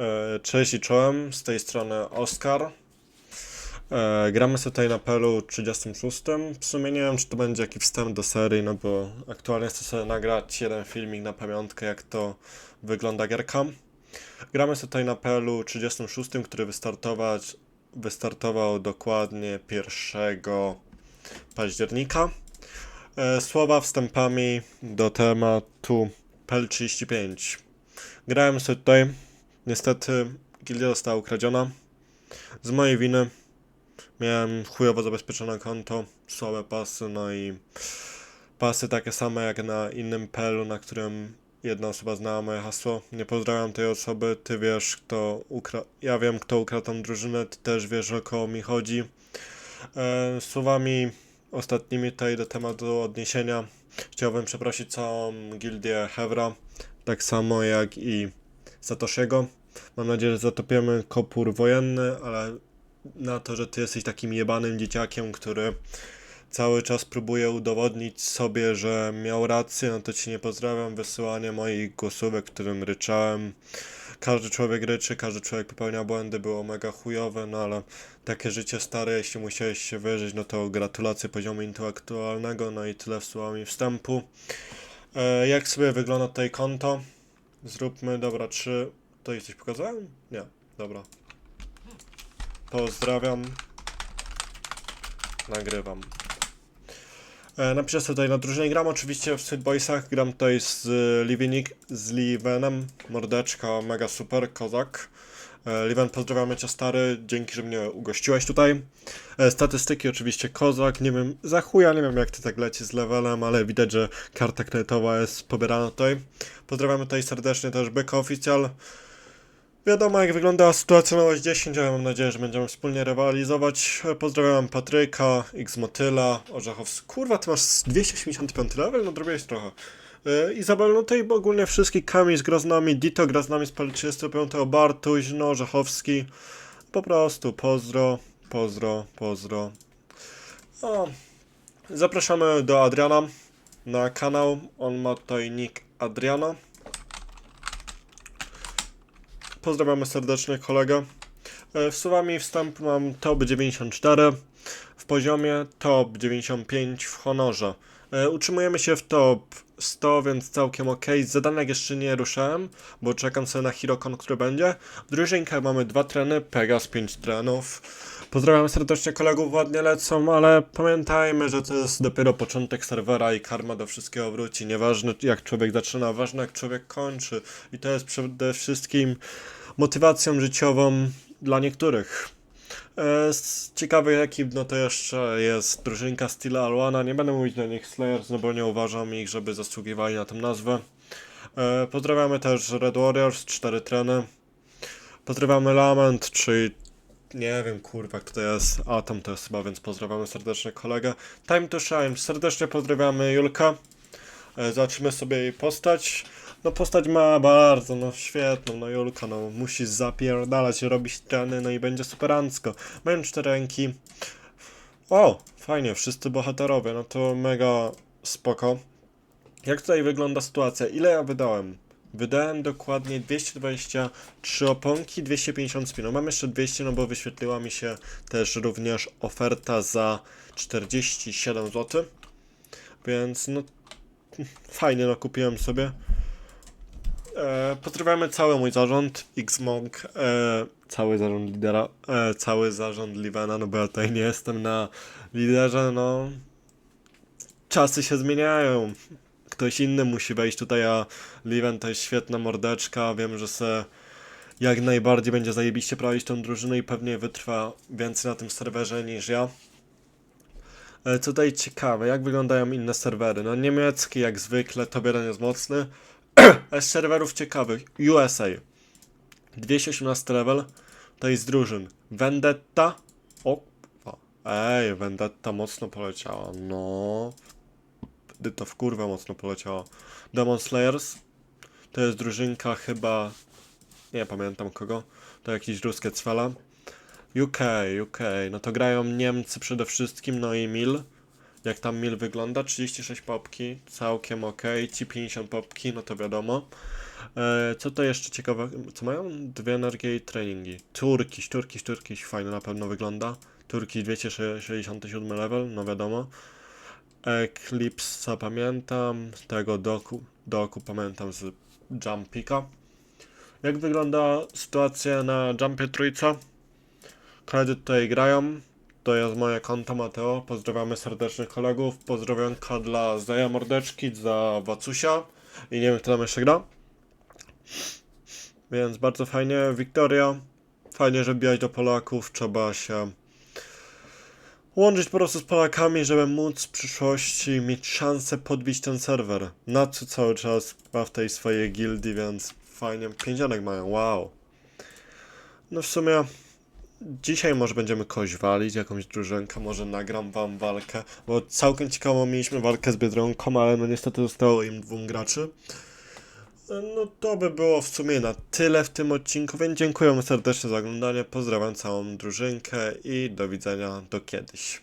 E, Cześć i czołem, z tej strony Oskar. E, Gramy sobie tutaj na PL 36. W sumie nie wiem, czy to będzie jakiś wstęp do serii, no bo aktualnie chcę sobie nagrać jeden filmik na pamiątkę, jak to wygląda gierka. Gramy sobie tutaj na PL 36, który wystartować, wystartował dokładnie 1 października. E, Słowa wstępami do tematu PL 35. Grałem sobie tutaj. Niestety gildia została ukradziona. Z mojej winy miałem chujowo zabezpieczone konto, słabe pasy, no i pasy takie same jak na innym pelu, na którym jedna osoba znała moje hasło. Nie pozdrawiam tej osoby, ty wiesz kto ukradł, ja wiem kto ukradł tą drużynę, ty też wiesz o kogo mi chodzi. E, słowami ostatnimi tutaj do tematu odniesienia chciałbym przeprosić całą gildię Hevra, tak samo jak i Satoshiego. Mam nadzieję, że zatopiemy kopór wojenny, ale na to, że ty jesteś takim jebanym dzieciakiem, który cały czas próbuje udowodnić sobie, że miał rację, no to ci nie pozdrawiam. Wysyłanie moich głosówek, którym ryczałem. Każdy człowiek ryczy, każdy człowiek popełnia błędy, było mega chujowe, no ale takie życie stare, jeśli musiałeś się wyżyć, no to gratulacje poziomu intelektualnego, no i tyle słowami wstępu. E, jak sobie wygląda tutaj konto? Zróbmy, dobra, czy to coś pokazałem? Nie, dobra. Pozdrawiam. Nagrywam. E, napiszę sobie tutaj na drużynie. Gram oczywiście w Sweet Boysach. Gram tutaj z e, Livinik, z Livenem. Mordeczka, mega super, kozak. E, Liven, pozdrawiamy cię stary. Dzięki, że mnie ugościłeś tutaj. E, statystyki oczywiście kozak. Nie wiem, za chuja nie wiem jak ty tak leci z levelem, ale widać, że karta kredytowa jest pobierana tutaj. Pozdrawiamy tutaj serdecznie też Byka Oficjal. Wiadomo jak wygląda sytuacja na OS 10, ale mam nadzieję, że będziemy wspólnie rywalizować. E, Pozdrawiam Patryka, X Motyla. Kurwa, ty masz 285 level? No drobiłeś trochę. E, Izabel, no tutaj ogólnie wszystkich Kamis gra z nami, Dito gra z PL 35, Bartuś, no Orzechowski. Po prostu pozdro, pozdro, pozdro. O, zapraszamy do Adriana na kanał. On ma tutaj nick Adriana. Pozdrawiamy serdecznie kolegę. E, Wsuwami wstęp mam top 94 w poziomie, top 95 w honorze. E, Utrzymujemy się w top 100, więc całkiem ok. Zadanek jeszcze nie ruszałem, bo czekam sobie na Hirokon, który będzie. W drużynkach mamy dwa treny, Pegas 5 trenów. Pozdrawiam serdecznie kolegów, ładnie lecą, ale pamiętajmy, że to jest dopiero początek serwera i karma do wszystkiego wróci. Nieważne jak człowiek zaczyna, ważne jak człowiek kończy. I to jest przede wszystkim motywacją życiową dla niektórych. E, Z ciekawych ekip, no to jeszcze jest drużynka Stila Alwana. Nie będę mówić na nich Slayers, no bo nie uważam ich, żeby zasługiwali na tę nazwę. E, Pozdrawiamy też Red Warriors, 4 treny. Pozdrawiamy Lament, czyli nie wiem kurwa kto to jest, Atom to jest chyba, więc pozdrawiamy serdecznie kolegę. Time to Shine, serdecznie pozdrawiamy Julkę. E, Zobaczymy sobie jej postać. No postać ma bardzo, no świetną, no Julka, no musi zapierdalać, robić treny, no i będzie superancko. Mają cztery ręki. O, fajnie, wszyscy bohaterowie, no to mega spoko. Jak tutaj wygląda sytuacja? Ile ja wydałem? Wydałem dokładnie 223 oponki, 250 spinów. Mam jeszcze 200, no bo wyświetliła mi się też również oferta za 47 zł. Więc no fajnie, no kupiłem sobie. E, pozdrawiamy cały mój zarząd, Xmonk, e, cały zarząd lidera, e, cały zarząd Livena, no bo ja tutaj nie jestem na liderze, no czasy się zmieniają. Ktoś inny musi wejść tutaj, a Liven to jest świetna mordeczka, wiem, że se jak najbardziej będzie zajebiście prowadzić tą drużynę i pewnie wytrwa więcej na tym serwerze niż ja. E, Co tutaj ciekawe, jak wyglądają inne serwery? No niemiecki jak zwykle, to jeden jest mocny. Z serwerów ciekawych, USA. 218 level, to jest drużyn. Vendetta. O. Ej, Vendetta mocno poleciała. No. To w kurwę mocno poleciała. Demon Slayers. To jest drużynka chyba... Nie pamiętam kogo. To jakieś ruskie cwele. UK, UK. No to grają Niemcy przede wszystkim, no i Mil. Jak tam Mil wygląda? 36 popki, całkiem ok. Ci 50 popki, no to wiadomo. E, co to jeszcze ciekawe? Co mają? Dwie energie i treningi. Turkish, Turkish, Turkish, fajnie na pewno wygląda. Turkish 267 level, no wiadomo. Eclipse pamiętam, tego doku, doku pamiętam z Jumpika. Jak wygląda sytuacja na Jumpie trójce? Koledzy tutaj grają. To jest moje konto Mateo. Pozdrawiamy serdecznie kolegów. Pozdrowionka dla Zaja Mordeczki, za Wacusia i nie wiem kto tam jeszcze gra. Więc bardzo fajnie. Wiktoria. Fajnie, że wbijać do Polaków. Trzeba się łączyć po prostu z Polakami, żeby móc w przyszłości mieć szansę podbić ten serwer. Na co cały czas ma w tej swojej gildii, więc fajnie. Pięcianek mają, wow. No w sumie dzisiaj może będziemy kogoś walić, jakąś drużynkę, może nagram wam walkę, bo całkiem ciekawą mieliśmy walkę z Biedronką, ale no niestety zostało im dwóm graczy. No to by było w sumie na tyle w tym odcinku, więc dziękuję serdecznie za oglądanie, pozdrawiam całą drużynkę i do widzenia do kiedyś.